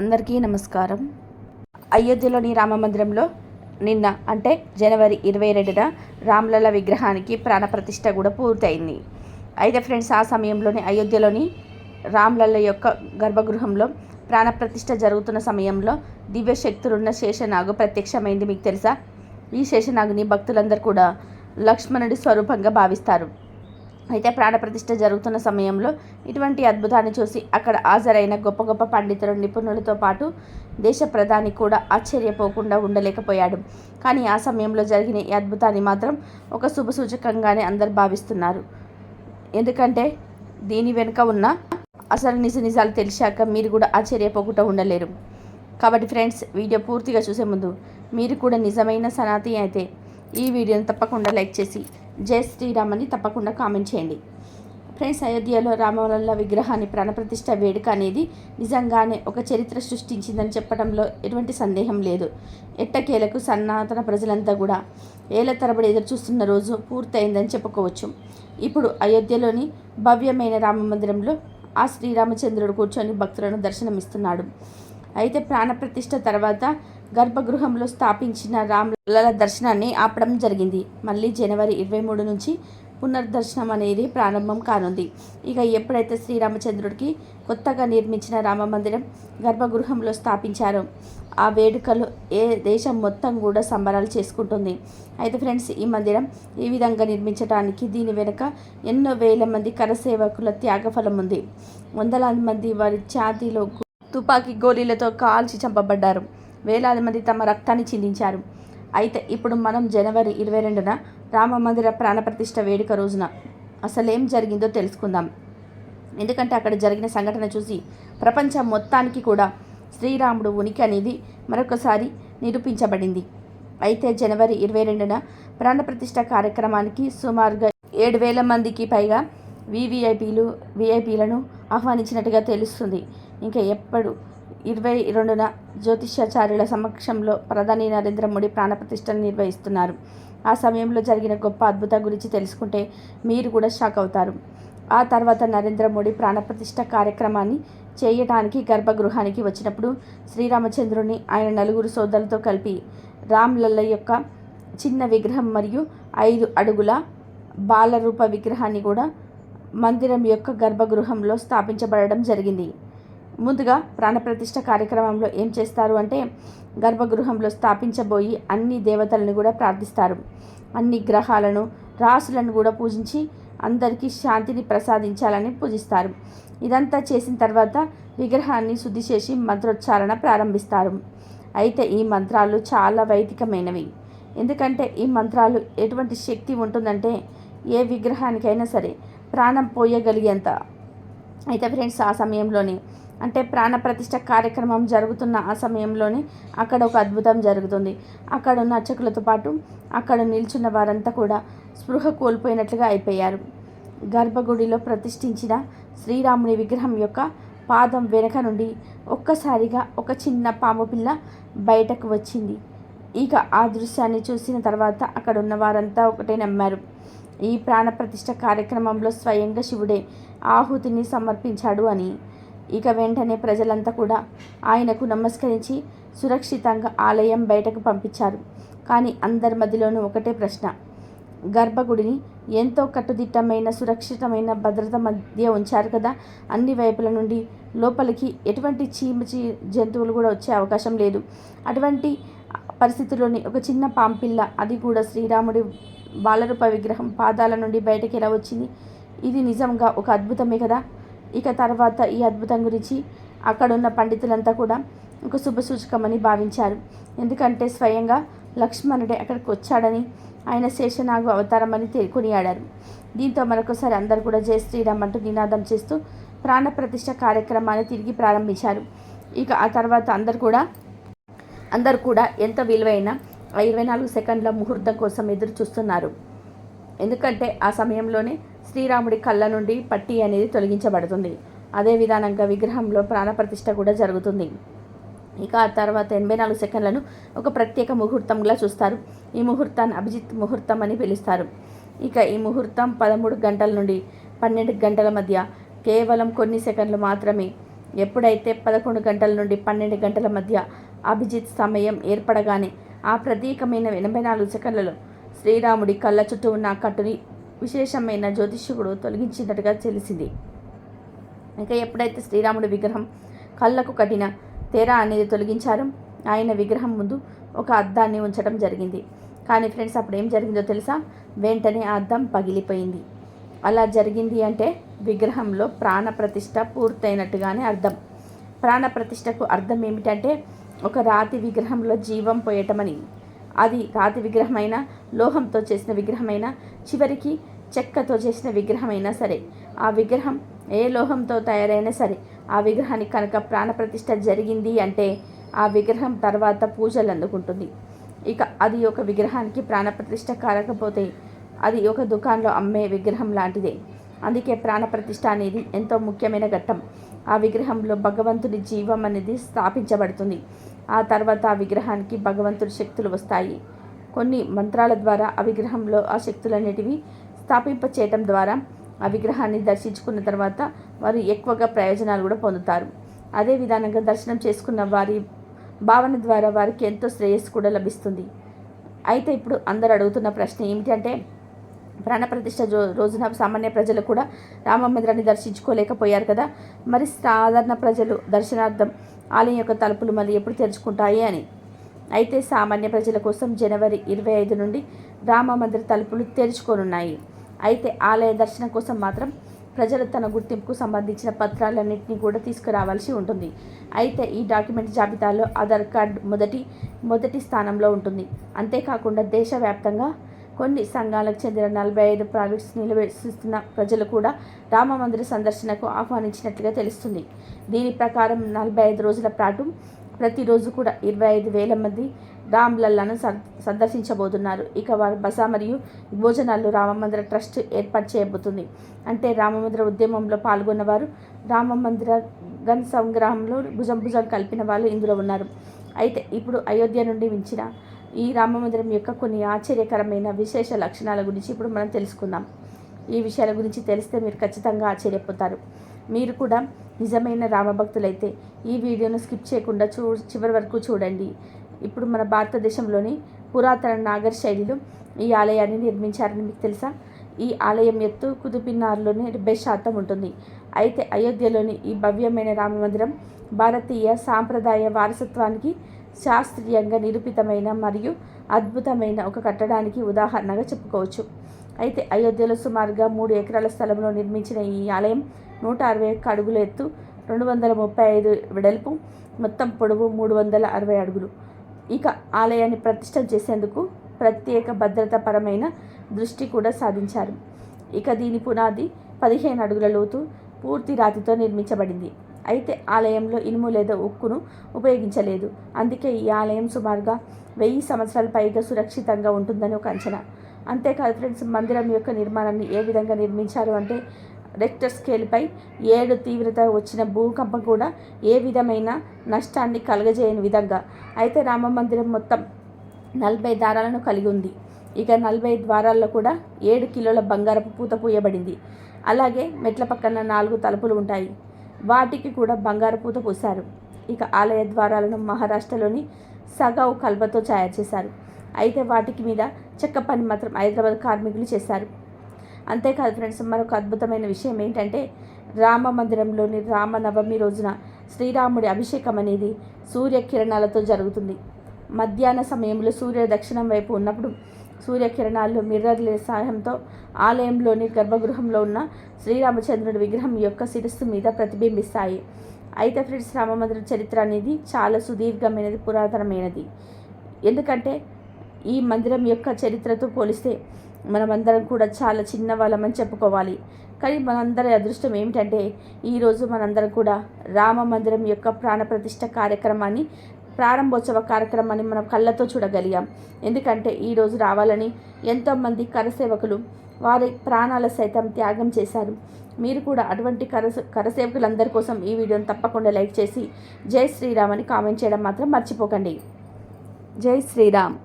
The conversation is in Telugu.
అందరికీ నమస్కారం. అయోధ్యలోని రామ మందిరంలో నిన్న అంటే జనవరి ఇరవై రెండున రామ్లల విగ్రహానికి ప్రాణప్రతిష్ఠ కూడా పూర్తయింది. అయితే ఫ్రెండ్స్ ఆ సమయంలోనే అయోధ్యలోని రామ్లల్ల యొక్క గర్భగృహంలో ప్రాణప్రతిష్ఠ జరుగుతున్న సమయంలో దివ్య శక్తులున్న శేషనాగు ప్రత్యక్షమైంది. మీకు తెలుసా? ఈ శేషనాగుని భక్తులందరూ కూడా లక్ష్మణుడి స్వరూపంగా భావిస్తారు. అయితే ప్రాణప్రతిష్ఠ జరుగుతున్న సమయంలో ఇటువంటి అద్భుతాన్ని చూసి అక్కడ హాజరైన గొప్ప గొప్ప పండితులు నిపుణులతో పాటు దేశ ప్రధాని కూడా ఆశ్చర్యపోకుండా ఉండలేకపోయాడు. కానీ ఆ సమయంలో జరిగిన ఈ అద్భుతాన్ని మాత్రం ఒక శుభ సూచకంగానే అందరు భావిస్తున్నారు. ఎందుకంటే దీని వెనుక ఉన్న అసలు నిజ నిజాలు తెలిసాక మీరు కూడా ఆశ్చర్యపోకుండా ఉండలేరు. కాబట్టి ఫ్రెండ్స్ వీడియో పూర్తిగా చూసే ముందు మీరు కూడా నిజమైన సనాతి అయితే ఈ వీడియోని తప్పకుండా లైక్ చేసి జై శ్రీరామ్ అని తప్పకుండా కామెంట్ చేయండి. ఫ్రెండ్స్ అయోధ్యలో రామవల్ల విగ్రహాన్ని ప్రాణప్రతిష్ఠ వేడుక అనేది నిజంగానే ఒక చరిత్ర సృష్టించిందని చెప్పడంలో ఎటువంటి సందేహం లేదు. ఎట్టకేలకు సనాతన ప్రజలంతా కూడా ఏళ్ళ తరబడి ఎదురు చూస్తున్న రోజు పూర్తయిందని చెప్పుకోవచ్చు. ఇప్పుడు అయోధ్యలోని భవ్యమైన రామ మందిరంలో ఆ శ్రీరామచంద్రుడు కూర్చొని భక్తులను దర్శనమిస్తున్నాడు. అయితే ప్రాణప్రతిష్ఠ తర్వాత గర్భగృహంలో స్థాపించిన రామ్లల దర్శనాన్ని ఆపడం జరిగింది. మళ్ళీ జనవరి ఇరవై మూడు నుంచి పునర్దర్శనం అనేది ప్రారంభం కానుంది. ఇక ఎప్పుడైతే శ్రీరామచంద్రుడికి కొత్తగా నిర్మించిన రామ మందిరం గర్భగృహంలో స్థాపించారో ఆ వేడుకలు ఏ దేశం మొత్తం కూడా సంబరాలు చేసుకుంటుంది. అయితే ఫ్రెండ్స్ ఈ మందిరం ఈ విధంగా నిర్మించడానికి దీని వెనుక ఎన్నో వేల మంది కరసేవకుల త్యాగఫలం ఉంది. వందలాది మంది వారి ఛాతీలో తుపాకీ గోళీలతో కాల్చి చంపబడ్డారు. వేలాది మంది తమ రక్తాన్ని చిందించారు. అయితే ఇప్పుడు మనం జనవరి ఇరవై రెండున రామ మందిర ప్రాణప్రతిష్ఠ వేడుక రోజున అసలేం జరిగిందో తెలుసుకుందాం. ఎందుకంటే అక్కడ జరిగిన సంఘటన చూసి ప్రపంచం మొత్తానికి కూడా శ్రీరాముడు ఉనికి అనేది మరొకసారి నిరూపించబడింది. అయితే జనవరి ఇరవై రెండున ప్రాణప్రతిష్ఠ కార్యక్రమానికి సుమారుగా ఏడు వేల మందికి పైగా వివిఐపీలు విఐపీలను ఆహ్వానించినట్టుగా తెలుస్తుంది. ఇంకా ఎప్పుడు ఇరవై రెండున జ్యోతిష్యాచార్యుల సమక్షంలో ప్రధాని నరేంద్ర మోడీ ప్రాణప్రతిష్టను నిర్వహిస్తున్నారు. ఆ సమయంలో జరిగిన గొప్ప అద్భుతం గురించి తెలుసుకుంటే మీరు కూడా షాక్ అవుతారు. ఆ తర్వాత నరేంద్ర మోడీ ప్రాణప్రతిష్ఠ కార్యక్రమాన్ని చేయటానికి గర్భగృహానికి వచ్చినప్పుడు శ్రీరామచంద్రుని ఆయన నలుగురు సోదరులతో కలిపి రామ్ లల్ల యొక్క చిన్న విగ్రహం మరియు ఐదు అడుగుల బాలరూప విగ్రహాన్ని కూడా మందిరం యొక్క గర్భగృహంలో స్థాపించబడడం జరిగింది. ముందుగా ప్రాణప్రతిష్ఠ కార్యక్రమంలో ఏం చేస్తారు అంటే గర్భగృహంలో స్థాపించబోయి అన్ని దేవతలను కూడా ప్రార్థిస్తారు. అన్ని గ్రహాలను రాసులను కూడా పూజించి అందరికీ శాంతిని ప్రసాదించాలని పూజిస్తారు. ఇదంతా చేసిన తర్వాత విగ్రహాన్ని శుద్ధి చేసి మంత్రోచ్చారణ ప్రారంభిస్తారు. అయితే ఈ మంత్రాలు చాలా వైదికమైనవి. ఎందుకంటే ఈ మంత్రాలు ఎటువంటి శక్తి ఉంటుందంటే ఏ విగ్రహానికైనా సరే ప్రాణం పోయగలిగేంత. అయితే ఫ్రెండ్స్ ఆ సమయంలోనే అంటే ప్రాణప్రతిష్ఠ కార్యక్రమం జరుగుతున్న ఆ సమయంలోనే అక్కడ ఒక అద్భుతం జరుగుతుంది. అక్కడ ఉన్న అర్చకులతో పాటు అక్కడ నిల్చున్న వారంతా కూడా స్పృహ కోల్పోయినట్లుగా అయిపోయారు. గర్భగుడిలో ప్రతిష్ఠించిన శ్రీరాముని విగ్రహం యొక్క పాదం వెనక నుండి ఒక్కసారిగా ఒక చిన్న పాము పిల్ల బయటకు వచ్చింది. ఇక ఆ దృశ్యాన్ని చూసిన తర్వాత అక్కడ ఉన్న వారంతా ఒకటే నమ్మారు. ఈ ప్రాణప్రతిష్ఠ కార్యక్రమంలో స్వయంగా శివుడే ఆహుతిని సమర్పించాడు అని. ఇక వెంటనే ప్రజలంతా కూడా ఆయనకు నమస్కరించి సురక్షితంగా ఆలయం బయటకు పంపించారు. కానీ అందరి మధ్యలోనూ ఒకటే ప్రశ్న. గర్భగుడిని ఎంతో కట్టుదిట్టమైన సురక్షితమైన భద్రత మధ్య ఉంచారు కదా. అన్ని వైపుల నుండి లోపలికి ఎటువంటి చీమచీ జంతువులు కూడా వచ్చే అవకాశం లేదు. అటువంటి పరిస్థితుల్లోని ఒక చిన్న పాంపిల్ల అది కూడా శ్రీరాముడి బాలరూప విగ్రహం పాదాల నుండి బయటకు ఎలా వచ్చింది? ఇది నిజంగా ఒక అద్భుతమే కదా? ఇక తర్వాత ఈ అద్భుతం గురించి అక్కడున్న పండితులంతా కూడా ఒక శుభసూచకమని భావించారు. ఎందుకంటే స్వయంగా లక్ష్మణుడే అక్కడికి వచ్చాడని ఆయన శేషనాగు అవతారమని కొనియాడారు. దీంతో మరొకసారి అందరూ కూడా జయ శ్రీరామ్ అంటూ నినాదం చేస్తూ ప్రాణప్రతిష్ఠ కార్యక్రమాన్ని తిరిగి ప్రారంభించారు. ఇక ఆ తర్వాత అందరు కూడా అందరు కూడా ఎంత విలువైన ఇరవై నాలుగు సెకండ్ల ముహూర్తం కోసం ఎదురు చూస్తున్నారు ఎందుకంటే ఆ సమయంలోనే శ్రీరాముడి కళ్ళ నుండి పట్టి అనేది తొలగించబడుతుంది. అదే విధానంగా విగ్రహంలో ప్రాణప్రతిష్ఠ కూడా జరుగుతుంది. ఇక ఆ తర్వాత ఎనభై నాలుగు సెకండ్లను ఒక ప్రత్యేక ముహూర్తంగా చూస్తారు. ఈ ముహూర్తాన్ని అభిజిత్ ముహూర్తం అని పిలుస్తారు. ఇక ఈ ముహూర్తం పదమూడు గంటల నుండి పన్నెండు గంటల మధ్య కేవలం కొన్ని సెకండ్లు మాత్రమే. ఎప్పుడైతే పదకొండు గంటల నుండి పన్నెండు గంటల మధ్య అభిజిత్ సమయం ఏర్పడగానే ఆ ప్రత్యేకమైన ఎనభై నాలుగు సెకండ్లలో శ్రీరాముడి కళ్ళ చుట్టూ ఉన్న కట్టుని విశేషమైన జ్యోతిష్యుడు తొలగించినట్టుగా తెలిసింది. ఇంకా ఎప్పుడైతే శ్రీరాముడి విగ్రహం కళ్ళకు కట్టిన తేరా అనేది తొలగించారో ఆయన విగ్రహం ముందు ఒక అద్దాన్ని ఉంచడం జరిగింది. కానీ ఫ్రెండ్స్ అప్పుడు ఏం జరిగిందో తెలుసా? వెంటనే ఆ అద్దం పగిలిపోయింది. అలా జరిగింది అంటే విగ్రహంలో ప్రాణప్రతిష్ఠ పూర్తయినట్టుగానే అర్థం. ప్రాణప్రతిష్ఠకు అర్థం ఏమిటంటే ఒక రాతి విగ్రహంలో జీవం పోయటమని. అది రాతి విగ్రహమైన లోహంతో చేసిన విగ్రహమైనా చివరికి చెక్కతో చేసిన విగ్రహమైనా సరే. ఆ విగ్రహం ఏ లోహంతో తయారైనా సరే ఆ విగ్రహానికి కనుక ప్రాణప్రతిష్ఠ జరిగింది అంటే ఆ విగ్రహం తర్వాత పూజలు అందుకుంటుంది. ఇక అది ఒక విగ్రహానికి ప్రాణప్రతిష్ఠ కారకపోతే అది ఒక దుకాణంలో అమ్మే విగ్రహం లాంటిదే. అందుకే ప్రాణప్రతిష్ఠ అనేది ఎంతో ముఖ్యమైన ఘట్టం. ఆ విగ్రహంలో భగవంతుని జీవం అనేది స్థాపించబడుతుంది. ఆ తర్వాత ఆ విగ్రహానికి భగవంతుడి శక్తులు వస్తాయి. కొన్ని మంత్రాల ద్వారా ఆ విగ్రహంలో ఆ శక్తులన్నిటివి స్థాపింప చేయటం ద్వారా ఆ విగ్రహాన్ని దర్శించుకున్న తర్వాత వారు ఎక్కువగా ప్రయోజనాలు కూడా పొందుతారు. అదే విధానంగా దర్శనం చేసుకున్న వారి భావన ద్వారా వారికి ఎంతో శ్రేయస్సు కూడా లభిస్తుంది. అయితే ఇప్పుడు అందరు అడుగుతున్న ప్రశ్న ఏమిటంటే ప్రాణప్రతిష్ఠ జో రోజున సామాన్య ప్రజలు కూడా రామమందిరాన్ని దర్శించుకోలేకపోయారు కదా. మరి సాధారణ ప్రజలు దర్శనార్థం ఆలయం యొక్క తలుపులు మళ్ళీ ఎప్పుడు తెరుచుకుంటాయి అని. అయితే సామాన్య ప్రజల కోసం జనవరి ఇరవై ఐదు నుండి రామ మందిర తలుపులు తెరుచుకోనున్నాయి. అయితే ఆలయ దర్శనం కోసం మాత్రం ప్రజలు తన గుర్తింపుకు సంబంధించిన పత్రాలన్నింటినీ కూడా తీసుకురావాల్సి ఉంటుంది. అయితే ఈ డాక్యుమెంట్ జాబితాలో ఆధార్ కార్డ్ మొదటి మొదటి స్థానంలో ఉంటుంది. అంతేకాకుండా దేశవ్యాప్తంగా కొన్ని సంఘాలకు చెందిన నలభై ఐదు ప్రాజెక్ట్స్ నిలవేస్తున్న ప్రజలు కూడా రామ మందిర సందర్శనకు ఆహ్వానించినట్లుగా తెలుస్తుంది. దీని ప్రకారం నలభై ఐదు రోజుల పాటు ప్రతిరోజు కూడా ఇరవై ఐదు వేల మంది రామ్లల్లాను సందర్శించబోతున్నారు. ఇక వారు బస మరియు భోజనాలు రామమందిర ట్రస్ట్ ఏర్పాటు చేయబోతుంది. అంటే రామమందిర ఉద్యమంలో పాల్గొన్నవారు రామమందిర గన్ సంగ్రహంలో భుజం భుజం కలిపిన వాళ్ళు ఇందులో ఉన్నారు. అయితే ఇప్పుడు అయోధ్య నుండి మించిన ఈ రామమందిరం యొక్క కొన్ని ఆశ్చర్యకరమైన విశేష లక్షణాల గురించి ఇప్పుడు మనం తెలుసుకుందాం. ఈ విషయాల గురించి తెలిస్తే మీరు ఖచ్చితంగా ఆశ్చర్యపోతారు. మీరు కూడా నిజమైన రామభక్తులైతే ఈ వీడియోను స్కిప్ చేయకుండా చూ చివరి వరకు చూడండి. ఇప్పుడు మన భారతదేశంలోని పురాతన నాగర్ శైలిలో ఈ ఆలయాన్ని నిర్మించారని మీకు తెలుసా? ఈ ఆలయం ఎత్తు కుతుబిన్నార్లోని డెబ్బై శాతం ఉంటుంది. అయితే అయోధ్యలోని ఈ భవ్యమైన రామమందిరం భారతీయ సాంప్రదాయ వారసత్వానికి శాస్త్రీయంగా నిరూపితమైన మరియు అద్భుతమైన ఒక కట్టడానికి ఉదాహరణగా చెప్పుకోవచ్చు. అయితే అయోధ్యలో సుమారుగా మూడు ఎకరాల స్థలంలో నిర్మించిన ఈ ఆలయం నూట అరవై ఒక్క అడుగుల ఎత్తు రెండు వందల ముప్పై ఐదు వెడల్పు మొత్తం పొడవు మూడు వందల అరవై అడుగులు. ఇక ఆలయాన్ని ప్రతిష్ట చేసేందుకు ప్రత్యేక భద్రతాపరమైన దృష్టి కూడా సాధించారు. ఇక దీని పునాది పదిహేను అడుగుల లోతు పూర్తి రాతితో నిర్మించబడింది. అయితే ఆలయంలో ఇనుము లేదా ఉక్కును ఉపయోగించలేదు. అందుకే ఈ ఆలయం సుమారుగా వెయ్యి సంవత్సరాల పైగా సురక్షితంగా ఉంటుందని ఒక అంచనా. అంతేకాదు ఫ్రెండ్స్ మందిరం యొక్క నిర్మాణాన్ని ఏ విధంగా నిర్మించారు అంటే రెక్టర్ స్కేల్పై ఏడు తీవ్రత వచ్చిన భూకంపం కూడా ఏ విధమైన నష్టాన్ని కలగజేయని విధంగా. అయితే రామ మందిరం మొత్తం నలభై దారాలను కలిగి ఉంది. ఇక నలభై ద్వారాల్లో కూడా ఏడు కిలోల బంగారపు పూత పూయబడింది. అలాగే మెట్ల పక్కన నాలుగు తలుపులు ఉంటాయి. వాటికి కూడా బంగారు పూత పూశారు. ఇక ఆలయ ద్వారాలను మహారాష్ట్రలోని సగౌ కల్వతో తయారు చేశారు. అయితే వాటికి మీద చెక్క పని మాత్రం హైదరాబాద్ కార్మికులు చేశారు. అంతేకాదు ఫ్రెండ్స్ మరొక అద్భుతమైన విషయం ఏంటంటే రామ మందిరంలోని రామనవమి రోజున శ్రీరాముడి అభిషేకం అనేది సూర్యకిరణాలతో జరుగుతుంది. మధ్యాహ్న సమయంలో సూర్య దక్షిణం వైపు ఉన్నప్పుడు సూర్యకిరణాలు మిర్రర్ల సహాయంతో ఆలయంలోని గర్భగృహంలో ఉన్న శ్రీరామచంద్రుడి విగ్రహం యొక్క శిరస్సు మీద ప్రతిబింబిస్తాయి. అయితే ఫ్రెండ్స్ రామమందిర చరిత్ర అనేది చాలా సుదీర్ఘమైనది పురాతనమైనది. ఎందుకంటే ఈ మందిరం యొక్క చరిత్రతో పోలిస్తే మనమందరం కూడా చాలా చిన్న వాళ్ళమని చెప్పుకోవాలి. కానీ మనందరి అదృష్టం ఏమిటంటే ఈరోజు మనందరం కూడా రామ మందిరం యొక్క ప్రాణప్రతిష్ఠ కార్యక్రమాన్ని ప్రారంభోత్సవ కార్యక్రమాన్ని మనం కళ్ళతో చూడగలిగాం. ఎందుకంటే ఈరోజు రావాలని ఎంతోమంది కరసేవకులు వారి ప్రాణాల సైతం త్యాగం చేశారు. మీరు కూడా అటువంటి కరస కరసేవకులందరి కోసం ఈ వీడియోని తప్పకుండా లైక్ చేసి జై శ్రీరామ్ అని కామెంట్ చేయడం మాత్రం మర్చిపోకండి. జై శ్రీరామ్.